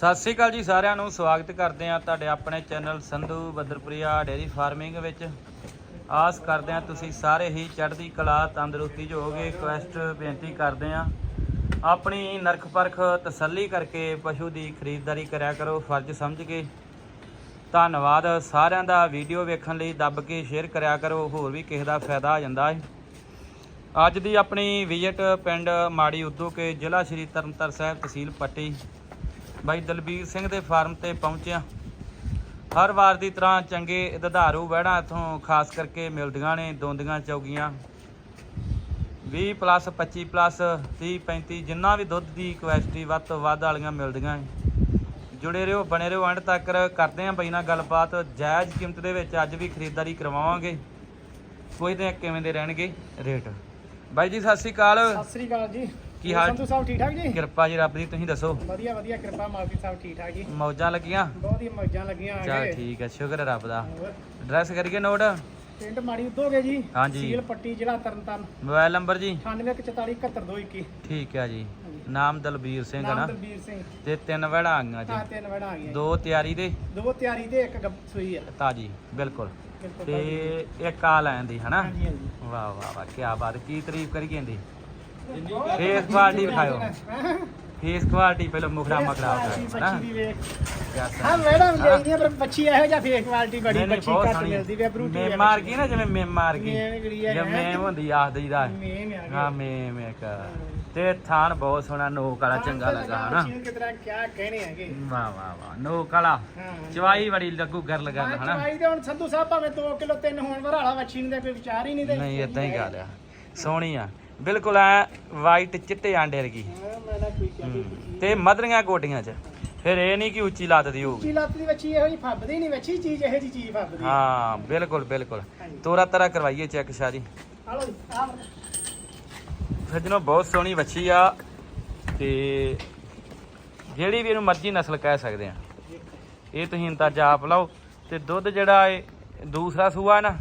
ਸਤਿ ਸ੍ਰੀ ਅਕਾਲ ਜੀ ਸਾਰਿਆਂ ਨੂੰ, ਸਵਾਗਤ ਕਰਦੇ ਹਾਂ ਤੁਹਾਡੇ ਆਪਣੇ channel Sandhu Badarpuria dairy farming ਵਿੱਚ। ਆਸ ਕਰਦੇ ਹਾਂ ਤੁਸੀਂ ਸਾਰੇ ਹੀ ਚੜ੍ਹਦੀ ਕਲਾ, ਤੰਦਰੁਸਤੀ 'ਚ ਹੋਗੇ ਕੁਐਸਟ ਬੇਨਤੀ ਕਰਦੇ ਹਾਂ। ਆਪਣੀ ਨਰਖ ਪਰਖ ਤਸੱਲੀ ਕਰਕੇ ਪਸ਼ੂ ਦੀ ਖਰੀਦਦਾਰੀ ਕਰਿਆ ਕਰੋ, ਫਰਜ਼ ਸਮਝ ਕੇ। ਧੰਨਵਾਦ, ਸਾਰਿਆਂ ਦਾ ਵੀਡੀਓ ਵੇਖਣ ਲਈ ਦੱਬ ਕੇ ਸ਼ੇਅਰ ਕਰਿਆ ਕਰੋ, ਹੋਰ ਵੀ ਕਿਸੇ ਦਾ ਫਾਇਦਾ ਆ ਜਾਂਦਾ ਹੈ। ਅੱਜ ਦੀ ਆਪਣੀ ਵਿਜ਼ਿਟ ਪਿੰਡ ਮਾੜੀ ਉਦੋਂ ਕੇ ਜ਼ਿਲ੍ਹਾ ਸ਼੍ਰੀ ਤਰਨਤਾਰਨ ਸਾਹਿਬ ਤਹਿਸੀਲ ਪੱਟੀ। ਬਾਈ ਦਲਬੀਰ ਸਿੰਘ ਦੇ ਫਾਰਮ ਤੇ ਪਹੁੰਚਿਆ। ਹਰ ਵਾਰ ਦੀ ਤਰ੍ਹਾਂ ਚੰਗੇ ਦੁਧਾਰੂ ਵਹਿੜਾਂ ਇੱਥੋਂ ਖਾਸ ਕਰਕੇ ਮਿਲਦੀਆਂ ਨੇ, ਦੋਂਦੀਆਂ ਚੌਗੀਆਂ। 20 ਪਲੱਸ 25 ਪਲੱਸ 30 35 ਜਿੰਨਾ ਵੀ ਦੁੱਧ ਦੀ ਕੁਐਸਟੀ ਵੱਧ ਤੋਂ ਵੱਧ ਵਾਲੀਆਂ ਮਿਲਦੀਆਂ ਨੇ। ਜੁੜੇ ਰਹੋ, ਬਣੇ ਰਹੋ, ਐਂਡ ਤੱਕ ਕਰਦੇ ਆਂ ਬਈ ਨਾਲ ਗੱਲਬਾਤ। ਜਾਇਜ਼ ਕੀਮਤ ਦੇ ਵਿੱਚ ਅੱਜ ਵੀ ਖਰੀਦਦਾਰੀ ਕਰਵਾਵਾਂਗੇ। ਕੋਈ ਤੇ ਕਿਵੇਂ ਦੇ ਰਹਿਣਗੇ ਰੇਟ। ਬਾਈ ਜੀ, ਸਤਿ ਸ੍ਰੀ ਅਕਾਲ। ਸਤਿ ਸ੍ਰੀ ਅਕਾਲ ਜੀ। ਕੀ ਹਾਲ? ਸੰਧੂ ਸਾਹਿਬ ਠੀਕ ਠਾਕ ਜੀ? ਕਿਰਪਾ ਜੀ ਰੱਬ ਦੀ ਤੁਸੀਂ ਦੱਸੋ? ਵਧੀਆ ਵਧੀਆ ਕਿਰਪਾ ਮਾਲਕੀ ਸਾਹਿਬ ਠੀਕ ਠਾਕ ਜੀ। ਮੌਜਾਂ ਲੱਗੀਆਂ? ਬਹੁਤ ਹੀ ਮੌਜਾਂ ਲੱਗੀਆਂ ਚਲ ਹੈਗੇ। ਠੀਕ ਹੈ ਸ਼ੁਕਰ ਹੈ ਰੱਬ ਦਾ। ਐਡਰੈਸ ਕਰੀਏ ਨੋਟ? ਪਿੰਡ ਮਾੜੀ ਉਦੋਗੇ ਜੀ? ਹਾਂਜੀ। ਸੀਲ ਪੱਟੀ ਜ਼ਿਲ੍ਹਾ ਤਰਨਤਾਰਨ। ਮੋਬਾਈਲ ਨੰਬਰ ਜੀ? 9844712221 ਠੀਕ ਹੈ ਜੀ। ਨਾਮ ਦਲਬੀਰ ਸਿੰਘ ਹੈ ਨਾ? ਦਲਬੀਰ ਸਿੰਘ। ਤੇ ਤਿੰਨ ਵੜਾ ਆਈਆਂ ਹਾਂ ਜੀ। ਤਿੰਨ ਵੜਾ ਆ ਗਈਆਂ ਦੋ ਤਿਆਰੀ ਦੇ। ਦੋ ਤਿਆਰੀ ਦੇ ਇੱਕ ਸੂਈ ਆ। ਤਾਜੀ ਬਿਲਕੁਲ। ਬਿਲਕੁਲ ਤੇ ਇੱਕ ਆ ਲੈਣ ਦੀ ਹਨਾ? ਹਾਂਜੀ ਹਾਂਜੀ। ਵਾਹ ਵਾਹ ਵਾਹ ਕੀ ਬਾਤ ਕੀ ਤਾਰੀਫ ਕਰੀ ਜਾਂਦੀ? ਫੇਸ ਕੁਆਲਿਟੀ ਵਿਖਾਇਓ? ਫੇਸ ਕੁਆਲਿਟੀ ਪਹਿਲਾਂ ਮੁਖੜਾ ਦੀ ਵੇਖ। ਕਿਆ ਹਾਂ। ਮੈਡਮ ਹਾਂ। ਦੇਖਦੀ ਆ ਪਰ ਬੱਚੀ ਇਹੋ ਜਿਹਾ ਫੇਕ ਕੁਆਲਿਟੀ ਬੜੀ ਬੱਚੀ ਘੱਟ ਮਿਲਦੀ ਵੇ ਬਰੂਟੀ ਮੇਮ ਮਾਰ ਗਈ ਨਾ ਜਿਵੇਂ ਮੇਮ ਮਾਰ ਗਈ। ਨਾ। ਮੇਮ ਹੁੰਦੀ ਆਖਦੀ ਦਾ। ਮੇਮ ਆ ਗਈ। ਹਾਂ ਮੇਮ ਇੱਕ। ਤੇ ਥਾਨ ਬਹੁਤ ਸੋਹਣਾ ਨੋਕ ਵਾਲਾ ਚੰਗਾ ਲੱਗਾ ਹਨਾ? ਨੂੰ ਕਿਤਨਾ ਕਿਆ ਕਹਿਣੇ ਹੈਗੇ। ਵਾਹ ਵਾਹ ਵਾਹ ਨੋਕ ਵਾਲਾ। ਹਾਂ। ਚਵਾਈ ਬੜੀ ਲੱਗੂ ਗਰ ਲਗਾ ਹਨਾ? ਚਵਾਈ ਦੇ ਹੁਣ ਸੰਧੂ ਸਾਹਿਬ ਭਾਵੇਂ 2 ਕਿਲੋ 3 ਹੋਣ ਵਰਾਲਾ ਵੱਛੀ ਨੂੰ ਦੇ ਕੋਈ ਵਿਚਾਰ ਹੀ ਨਹੀਂ ਤੇ ਨਹੀਂ ਇਦਾਂ ਹੀ। ਗੱਲ ਆ। ਸੋਹਣੀ ਆ। ਬਿਲਕੁਲ ਐ ਵਾਈਟ ਚਿੱਟੇ ਆਂਡੇ ਵਰਗੀ। ਤੇ ਮਧਰੀਆਂ ਗੋਡੀਆਂ 'ਚ। ਫਿਰ ਇਹ ਨਹੀਂ ਕਿ ਉੱਚੀ ਲੱਤ ਦੀ ਹੋਊਗੀ। ਉੱਚੀ ਲੱਤ ਦੀ ਵੱਛੀ ਇਹੋ ਜੀ ਫੱਬਦੀ ਨਹੀਂ ਵੱਛੀ ਚੀਜ਼ ਇਹੋ ਜੀ ਚੀਜ਼ ਫੱਬਦੀ। ਹਾਂ ਬਿਲਕੁਲ ਬਿਲਕੁਲ। ਤੋਰਾ ਤਰਾ ਕਰਵਾਈਏ ਚੈੱਕ ਆਹ ਸੱਜਣੋ ਬਹੁਤ ਸੋਹਣੀ ਵੱਛੀ ਆ ਤੇ ਜਿਹੜੀ ਵੀ ਇਹਨੂੰ ਮਰਜ਼ੀ ਨਸਲ ਕਹਿ ਸਕਦੇ ਆ। ਇਹ ਤੁਸੀਂ ਅੰਦਾਜ਼ਾ ਆਪ ਲਾਓ ਤੇ ਦੁੱਧ ਜਿਹੜਾ ਇਹ ਦੂਸਰਾ ਸੂਆ ਨਾ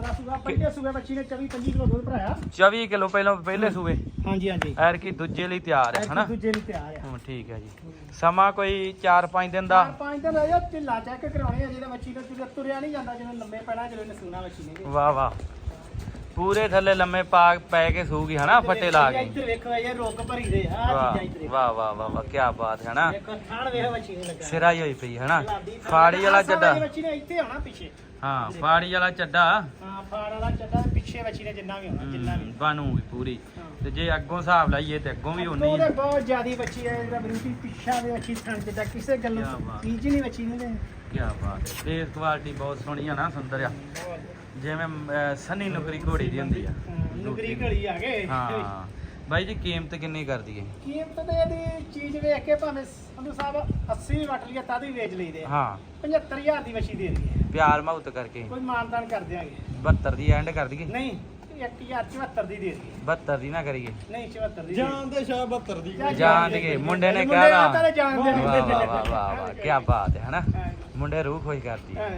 ਦੂਸਰਾ ਸੂਆ ਪਹਿਲੇ ਸੂਏ ਵੱਛੀ ਨੇ 24 25 ਕਿਲੋ ਦੁੱਧ ਭਰਾਇਆ। 24 ਕਿਲੋ ਪਹਿਲਾਂ ਪਹਿਲੇ ਸੂਏ? ਹਾਂਜੀ ਹਾਂਜੀ। ਐਰ ਕੀ ਦੂਜੇ ਲਈ ਤਿਆਰ ਹੈ ਹਨਾ? ਦੂਜੇ ਨੂੰ ਤਿਆਰ ਆ ਹਾਂ ਠੀਕ ਹੈ ਜੀ। ਸਮਾਂ ਕੋਈ 4-5 ਦਿਨ ਦਾ? ਚਾਰ ਪੰਜ ਦਿਨ ਰਹਿ ਢਿੱਲਾ ਚੈੱਕ ਕਰਾਉਣੇ ਆ ਜਿਹਦਾ ਵੱਛੀ ਨੂੰ ਤੁਰਿਆ- ਤੁਰਿਆ ਨਹੀਂ ਜਾਂਦਾ ਜਿਵੇਂ ਲੰਮੇ ਪੈਣਾ ਜਦੋਂ ਇਹਨੇ ਸੂਣਾ ਵੱਛੀ ਨੇ। ਵਾਹ ਵਾਹ। ਪੂਰੇ ਥੱਲੇ ਲੰਮੇ ਪਾ ਪੈ ਕੇ ਸੂਗੀ ਹਨਾ? ਫੱਟੇ ਲਾ ਕੇ। ਇੱਧਰ ਵੇਖੋ ਇਹ ਰੁੱਗ ਭਰੀ ਦੇ ਆ ਵਾਹ ਚੀਜ਼ਾਂ ਇੱਧਰ ਵਾਹ ਵਾਹ ਵਾਹ ਵਾਹ ਕੀ ਬਾਤ ਹੈ ਨਾ ਵੇਖੋ ਥਾਣ ਵੇਖ ਵੱਛੀ ਨੂੰ ਲੱਗਾ। ਸਿਰਾ ਹੀ ਹੋਈ ਪਈ ਹਨਾ? ਫਾੜੀ ਵਾਲਾ ਨੇ ਇੱਥੇ ਆਉਣਾ ਪਿੱਛੇ। ਹਾਂ ਫਾੜੀ ਵਾਲਾ ਚੱਡਾ। ਹਾਂ ਫਾੜ ਵਾਲਾ ਚੱਡਾ ਤੇ ਪਿੱਛੇ ਵੱਛੀ ਨੇ ਜਿੰਨਾ ਵੀ ਹੋਣਾ ਜਿੰਨਾ ਵੀ ਬਣੂਗੀ ਪੂਰੀ। ਹਾਂ। ਤੇ ਜੇ ਅੱਗੋਂ ਹਿਸਾਬ ਲਾਈਏ ਤੇ ਅੱਗੋਂ ਵੀ ਉਨੀ ਉਹਦੇ ਬਹੁਤ ਜ਼ਿਆਦੀ ਬੱਚੀ ਹੈ ਜਿਹੜਾ ਬਰੂਟੀ ਪਿੱਛਾ ਦੇ ਅੱਛੀ ਥਣ ਤੇ ਕਿਸੇ ਗੱਲੋਂ ਹੀ ਨਹੀਂ ਬੱਚੀ ਨੇ ਕੀ ਬਾਤ ਹੈ। ਫੇਸ ਕੁਆਲਿਟੀ ਬਹੁਤ ਸੋਹਣੀ ਆ ਨਾ ਸੁੰਦਰ ਆ। ਜਿਵੇਂ ਸੰਨੀ ਨੁਕਰੀ ਘੋੜੀ ਦੀ ਹੁੰਦੀ ਆ। ਨੁਗਰੀ ਘੜੀ ਆ ਗਏ ਹਾਂ। ਬਾਈ ਜੀ ਕੀਮਤ ਕਿੰਨੀ ਕਰ ਦਈਏ ਕੀਮਤ ਤੇ ਇਹਦੀ ਚੀਜ਼ ਵੇਖ ਕੇ ਭਾਵੇਂ ਸੰਧੂ ਸਾਹਿਬ 80 ਵੀ ਵਟ ਲਈਏ ਤਦ ਵੀ ਵੇਚ ਲਈਦੇ ਹਾਂ। 75000 ਦੀ ਬੱਚੀ ਦੇ ਦਈਏ। ਪਿਆਰ ਮੁਹੱਬਤ ਕਰਕੇ। ਕੋਈ ਮਾਨਦਾਨ ਕਰ ਦਿਆਂਗੇ 72 ਦੀ ਐਂਡ ਕਰ ਦਈਏ। ਨਹੀਂ 1074 ਦੀ ਦੇ ਦਈਏ। 72 ਦੀ ਨਾ ਕਰੀਏ। ਨਹੀਂ 74 ਦੀ ਜਾਨ ਦੇ ਸ਼ਾਹ 72 ਦੀ ਜਾਣ ਦੇ ਮੁੰਡੇ ਨੇ ਮੁੰਡੇ ਕਹਿਣਾ। ਤਾਂ ਜਾਣ ਦੇ ਵਾਹ ਵਾਹ ਵਾਹ ਵਾਹ ਵਾਹ ਕੀ ਬਾਤ ਹੈ ਹਨਾ। ਮੁੰਡੇ ਰੂਹ ਖੁਸ਼ ਕਰਦੀ ਹੈ।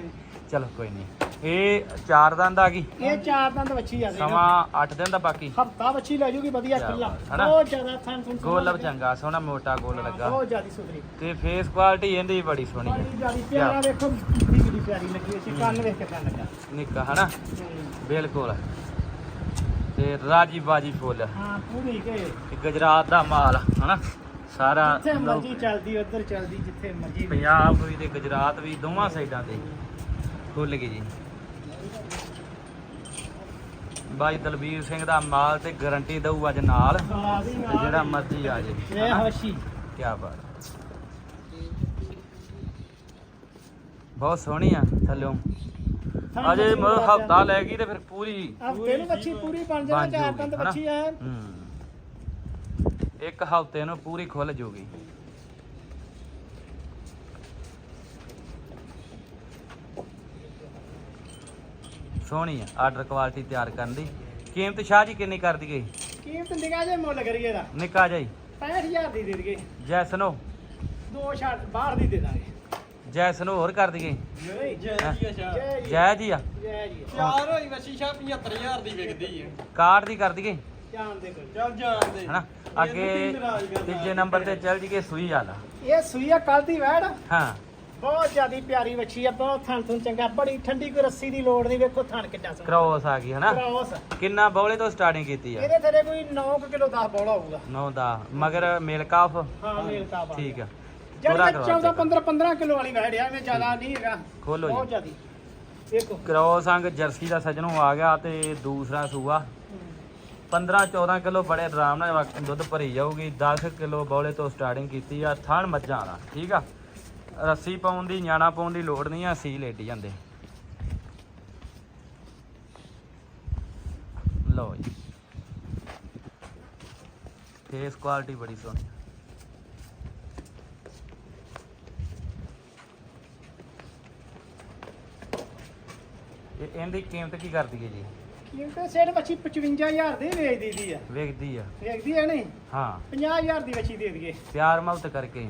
ਚਲੋ ਕੋਈ ਨਹੀਂ। ਇਹ ਚਾਰ ਦੰਦ ਆ ਗਈ। ਇਹ ਚਾਰ ਦੰਦ ਬੱਚੀ ਆ ਗਈ ਸਮਾਂ 8 ਦਿਨ ਦਾ ਬਾਕੀ। ਹਫਤਾ ਬੱਚੀ ਲੈ ਜੂਗੀ ਵਧੀਆ ਕਿਆ ਖੁੱਲਾ ਬਾਤ, ਹਨਾ? ਬਹੁਤ ਜ਼ਿਆਦਾ ਥਣ ਥਣ ਗੋਲ ਚੰਗਾ ਸੋਹਣਾ ਮੋਟਾ ਗੋਲ ਲੱਗਾ। ਬਹੁਤ ਜ਼ਿਆਦੀ ਸੁਧਰੀ। ਤੇ ਫੇਸ ਕੁਆਲਿਟੀ ਇਹਦੀ ਵੀ ਬੜੀ ਸੋਹਣੀ ਬੜੀ ਹੈ ਜ਼ਿਆਦੀ ਪਿਆਰਾ ਵੇਖੋ। ਕਿੰਨੀ ਕਿੰਨੀ ਪਿਆਰੀ ਲੱਗੀ ਸੀ ਕੰਨ ਵੇਖ ਕੇ ਤਾਂ ਲੱਗਾ। ਨਿੱਕਾ ਹਨਾ? ਬਿਲਕੁਲ। ਤੇ ਰਾਜੀ ਬਾਜੀ ਫੁੱਲ। ਹਾਂ ਪੂਰੀ ਕੇ। ਤੇ ਗੁਜਰਾਤ ਦਾ ਮਾਲ ਹਨਾ? ਸਾਰਾ ਜਿੱਥੇ ਲੋਕ- ਮਰਜ਼ੀ ਚੱਲਦੀ ਉਧਰ ਚੱਲਦੀ ਜਿੱਥੇ ਮਰਜ਼ੀ। ਪੰਜਾਬ ਵੀ ਤੇ ਗੁਜਰਾਤ ਵੀ ਦੋਵਾਂ ਸਾਈਡਾਂ ਤੇ। ਖੁੱਲ ਗਈ ਜੀ। ਬਾਈ ਦਲਬੀਰ ਸਿੰਘ ਦਾ ਮਾਲ ਤੇ ਗਾਰੰਟੀ ਦਊ ਅੱਜ ਨਾਲ। ਜਿਹੜਾ ਮਰਜ਼ੀ ਆ ਜੇ ਇਹ ਕੀ ਬਾਤ। ਬਹੁਤ ਸੋਹਣੀ ਆ ਥੱਲਿਓਂ ਅਜੇ ਮਤਲਬ ਹਫਤਾ ਲੈ ਗਈ ਤੇ ਫਿਰ ਪੂਰੀ ਹਫ਼ਤੇ ਨੂੰ ਬੱਚੀ ਪੂਰੀ ਬਣ ਜਾਣਾ ਚਾਰ ਹਨਾ? ਬੱਚੀ ਆ ਇੱਕ ਹਫ਼ਤੇ ਨੂੰ ਪੂਰੀ ਖੁੱਲ ਜੂਗੀ। ਸੋਹਣੀ ਆ ਆਰਡਰ ਕੁਆਲਿਟੀ ਤਿਆਰ ਕਰਨ ਦੀ। ਕੀਮਤ ਸ਼ਾਹ ਜੀ ਕਿੰਨੀ ਕਰ ਦਈਏ? ਕੀਮਤ ਨਿਗਾਹ ਜੇ ਮੁੱਲ ਕਰੀਏ ਦਾ ਨਿੱਕਾ ਜਾਈ 65000 ਦੀ ਦੇ ਦਈਏ। ਜੈਸਨੋ। ਦੋ ਛੱਡ ਬਾਹਰ ਦੀ ਦੇ ਦਾਂਗੇ। ਜੈਸਨੋ ਹੋਰ ਕਰ ਦਈਏ? ਜੈ ਜੀ ਆ ਜੈ ਜੀ। ਜੈ ਜੀ ਜੈ ਜੀ। ਚਾਰ ਹੋਈ ਵਸੀ ਸ਼ਾਹ 75000 ਦੀ ਵਿਕਦੀ ਹੈ ਕਾਰਡ ਦੀ ਕਰ ਦਈਏ? ਜਾਣ ਦੇ ਕੋਈ। ਚੱਲ ਜਾਣ ਦੇ। ਹਨਾ? ਅੱਗੇ ਤੀਜੇ ਨੰਬਰ ਤੇ ਚੱਲ ਜੀਏ ਸੂਈ ਵਾਲਾ। ਇਹ ਸੂਈ ਆ ਕੱਲ ਦੀ ਵੈੜ। ਹਾਂ। ਬਹੁਤ ਜਿਆਦੀ ਪਿਆਰੀ ਵੱਛੀ ਆ ਬਹੁਤ ਥਣ ਥਣ ਚੰਗਾ ਬੜੀ ਠੰਡੀ ਕੋਈ ਰੱਸੀ ਦੀ ਲੋੜ ਨਹੀਂ ਵੇਖੋ ਥਣ ਕਿੱਡਾ ਸੋਹਣਾ। ਕ੍ਰੋਸ ਆ ਗਈ ਹਨਾ? ਕ੍ਰਾਸ ਕਿੰਨਾ ਬੌਲੇ ਤੋਂ ਸਟਾਰਟਿੰਗ ਕੀਤੀ ਆ? ਇਹਦੇ ਥੱਲੇ ਕੋਈ 9 ਕਿਲੋ 10 ਬੋਲਾ ਹੋਊਗਾ। 9 ਦਾ ਮਗਰ ਮੇਲ ਕਾਫ ਹਾਂ ਮੇਲ ਕਾਬਾ ਠੀਕ ਆ। ਜਿਹੜਾ ਪੂਰਾ ਬੱਚਾ ਉਹਦਾ ਕਰਵਾ 15 15 ਕਿਲੋ ਵਾਲੀ ਵੈੜ ਆ ਐਵੇਂ ਜ਼ਿਆਦਾ ਨਹੀਂ ਹੈਗਾ। ਖੋਲੋ ਜੀ। ਬਹੁਤ ਜ਼ਿਆਦੀ। ਵੇਖੋ ਕ੍ਰੋਸ ਅੰਗ ਜਰਸੀ ਦਾ ਸਜਣੋਂ ਆ ਗਿਆ ਤੇ ਦੂਸਰਾ ਸੂਆ। 15 14 ਕਿਲੋ ਬੜੇ ਆਰਾਮ ਨਾਲ ਵਕ- ਦੁੱਧ ਭਰੀ ਜਾਊਗੀ। 10 ਕਿਲੋ ਬੌਲੇ ਤੋਂ ਸਟਾਰਟਿੰਗ ਕੀਤੀ ਆ ਥਣ ਮੱਝਾਂ ਦਾ ਠੀਕ ਆ? ਰੱਸੀ ਪਾਉਣ ਦੀ ਨਿਆਣਾ ਪਾਉਣ ਦੀ ਲੋੜ ਨਹੀਂ ਆ ਸੀ ਲੇਟੀ ਜਾਂਦੇ। ਲਓ ਜੀ। ਫੇਸ ਕੁਆਲਿਟੀ ਬੜੀ ਸੋਹਣੀ ਇਹ ਇਹਦੀ ਕੀਮਤ ਕੀ ਕਰਦੀ ਹੈ ਜੀ? ਕੀਮਤ ਬੱਚੀ 55000 ਦੇ ਵੇਚ ਦੀਦੀ ਆ। ਵੇਖਦੀ ਆ? ਵੇਖਦੀ ਆ ਨਹੀਂ? ਹਾਂ। 50000 ਦੀ ਬੱਚੀ ਦੇ ਦਈਏ। ਪਿਆਰ ਮੁਹੱਬਤ ਕਰਕੇ।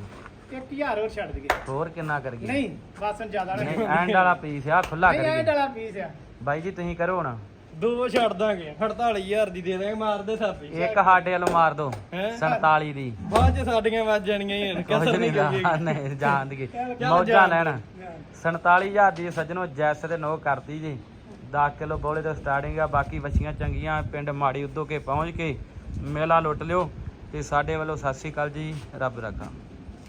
1000 ਹੋਰ ਛੱਡ ਦਈਏ। ਹੋਰ ਕਿੰਨਾ ਕਰ ਗਈ? ਨਹੀਂ ਬਸ ਜ਼ਿਆਦਾ ਨਹੀਂ ਨਹੀਂ ਐਂਡ ਵਾਲਾ ਪੀਸ ਆ ਖੁੱਲਾ ਨਹੀਂ ਐਂ ਕਰੀਏ ਡਾਲਾ ਪੀਸ ਆ। ਬਾਈ ਜੀ ਤੁਸੀਂ ਕਰੋ ਹੁਣ। ਦੋ ਛੱਡ ਦਾਂਗੇ। 48000 ਦੀ ਦੇ ਦਾਂਗੇ ਮਾਰਦੇ ਥਾਪੀ ਇੱਕ ਸਾਡੇ ਵੱਲੋਂ ਮਾਰ ਦੋ ਹੈਂ? 47 ਦੀ। ਬਾਅਦ ਚ ਸਾਡੀਆਂ ਵੱਜ ਜਾਣੀਆਂ ਹੀ ਹਨ ਕੁਝ ਕਸਰ ਨਹੀਂ ਨਹੀਂ ਗਾ ਨਹੀਂ ਜਾਣ ਦੀ ਮੌਜਾਂ ਦੇ। ਲੈਣ। 47000 ਦੀ ਸੱਜਣੋ ਜੈਸ ਤੇ ਨੋ ਕਰਤੀ ਜੀ। 10 ਕਿਲੋ ਬੋਲੇ ਤੋਂ ਸਟਾਰਟਿੰਗ ਆ ਬਾਕੀ ਵੱਛੀਆਂ ਚੰਗੀਆਂ ਪਿੰਡ ਮਾੜੀ ਉਦੋਂ ਕੇ ਪਹੁੰਚ ਕੇ ਮੇਲਾ ਲੁੱਟ ਲਿਓ। ਤੇ ਸਾਡੇ ਵੱਲੋਂ ਸਤਿ ਸ਼੍ਰੀ ਅਕਾਲ ਜੀ ਰੱਬ ਰੱਖਾ